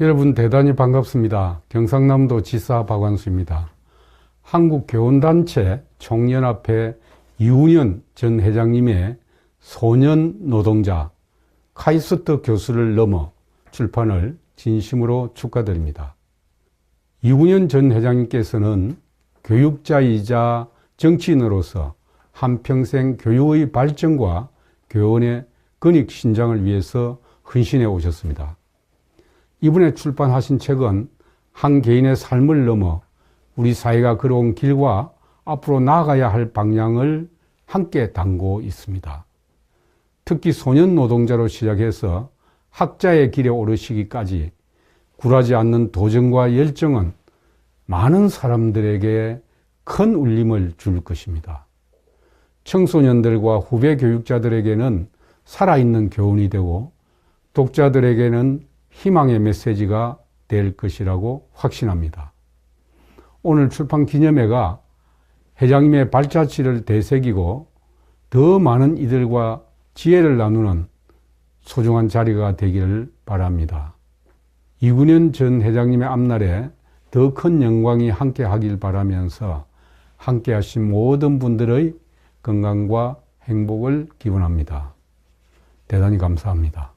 여러분 대단히 반갑습니다. 경상남도 지사 박완수입니다. 한국교원단체 총연합회 이훈현 전 회장님의 소년 노동자 카이스트 교수를 넘어 출판을 진심으로 축하드립니다. 이훈현 전 회장님께서는 교육자이자 정치인으로서 한평생 교육의 발전과 교원의 근익 신장을 위해서 헌신해 오셨습니다. 이번에 출판하신 책은 한 개인의 삶을 넘어 우리 사회가 걸어온 길과 앞으로 나아가야 할 방향을 함께 담고 있습니다. 특히 소년 노동자로 시작해서 학자의 길에 오르시기까지 굴하지 않는 도전과 열정은 많은 사람들에게 큰 울림을 줄 것입니다. 청소년들과 후배 교육자들에게는 살아있는 교훈이 되고 독자들에게는 희망의 메시지가 될 것이라고 확신합니다. 오늘 출판 기념회가 회장님의 발자취를 되새기고 더 많은 이들과 지혜를 나누는 소중한 자리가 되기를 바랍니다. 이군현 전 회장님의 앞날에 더 큰 영광이 함께 하길 바라면서 함께 하신 모든 분들의 건강과 행복을 기원합니다. 대단히 감사합니다.